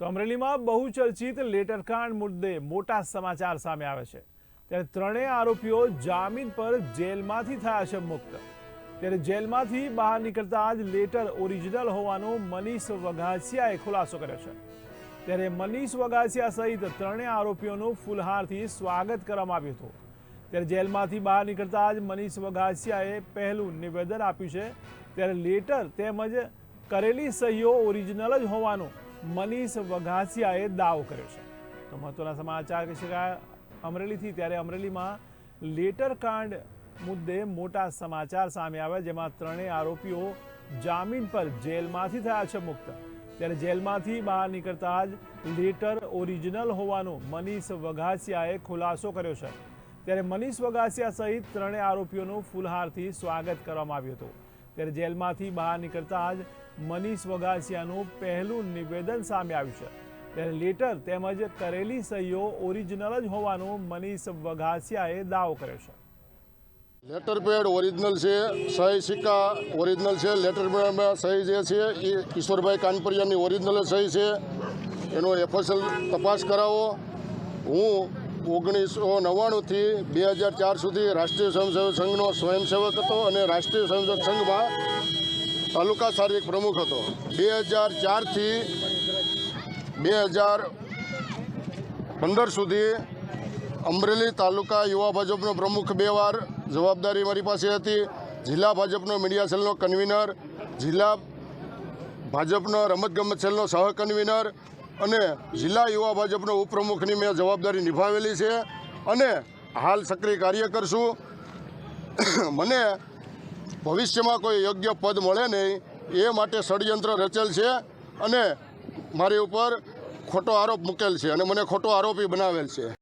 તો અમરેલીમાં બહુચર્ચિત લેટરકાંડ મુદ્દે મોટા સમાચાર સામે આવે છે. ત્યારે ત્રણેય આરોપીઓ જામીન પર જેલમાંથી થયા છે મુક્ત. ત્યારે જેલમાંથી બહાર નીકળતા જ લેટર ઓરિજિનલ હોવાનો મનીષ વઘાસિયાએ ખુલાસો કર્યો છે. ત્યારે મનીષ વઘાસિયા સહિત ત્રણેય આરોપીઓનું ફુલહારથી સ્વાગત કરવામાં આવ્યું હતું. ત્યારે જેલમાંથી બહાર નીકળતા જ મનીષ વઘાસિયાએ પહેલું નિવેદન આપ્યું છે. ત્યારે લેટર તેમજ કરેલી સહીઓ ઓરિજિનલ જ હોવાનું મનીષ વઘાસિયાએ દાવો કર્યો છે. તો મહત્વના સમાચાર કહી શકાય અમરેલીથી ત્યારે અમરેલીમાં લેટર કાંડ મુદ્દે મોટા સમાચાર સામે આવ્યા, જેમાં ત્રણેય આરોપીઓ જામીન પર જેલમાંથી થયા છે મુક્ત. ત્યારે જેલમાંથી બહાર નીકળતા જ લેટર ઓરિજિનલ હોવાનો મનીષ વઘાસિયાએ ખુલાસો કર્યો છે. ત્યારે મનીષ વઘાસિયા સહિત ત્રણેય આરોપીઓનું ફૂલહારથી સ્વાગત કરવામાં આવ્યું હતું. ત્યારે જેલમાંથી બહાર નીકળતા જ મનીષ વઘાસિયાનું પહેલું નિવેદન સામે આવ્યું છે. ત્યારે લેટર તેમજ કરેલી સહીઓ ઓરિજિનલ જ હોવાનું મનીષ વઘાસિયાએ દાવો કર્યો છે. લેટર પેડ ઓરિજિનલ છે, સહી સિક્કા ઓરિજિનલ છે લેટર પેડમાં સહી જે છે એ ઈશ્વરભાઈ કાનપરિયાની ઓરિજિનલ સહી છે. એનો એફએસએલ તપાસ કરાવો. હું ઓગણીસો નવ્વાણુંથી બે હજાર ચાર સુધી રાષ્ટ્રીય સ્વયંસેવક સંઘનો સ્વયંસેવક હતો અને રાષ્ટ્રીય સ્વયંસેવક સંઘમાં તાલુકા શારીરિક પ્રમુખ હતો. બે હજાર ચારથી બે હજાર પંદર સુધી અમરેલી તાલુકા યુવા ભાજપનો પ્રમુખ બે વાર જવાબદારી મારી પાસે હતી. જિલ્લા ભાજપનો મીડિયા સેલનો કન્વીનર, જિલ્લા ભાજપનો રમતગમત સેલનો સહ કન્વીનર અને જિલ્લા યુવા ભાજપનો ઉપપ્રમુખની મેં જવાબદારી નિભાવેલી છે અને હાલ સક્રિય કાર્ય કરશું. મને ભવિષ્યમાં કોઈ યોગ્ય પદ મળે નહીં, એ માટે ષડયંત્ર રચેલ છે અને મારી ઉપર ખોટો આરોપ મૂકેલ છે અને મને ખોટો આરોપી બનાવેલ છે.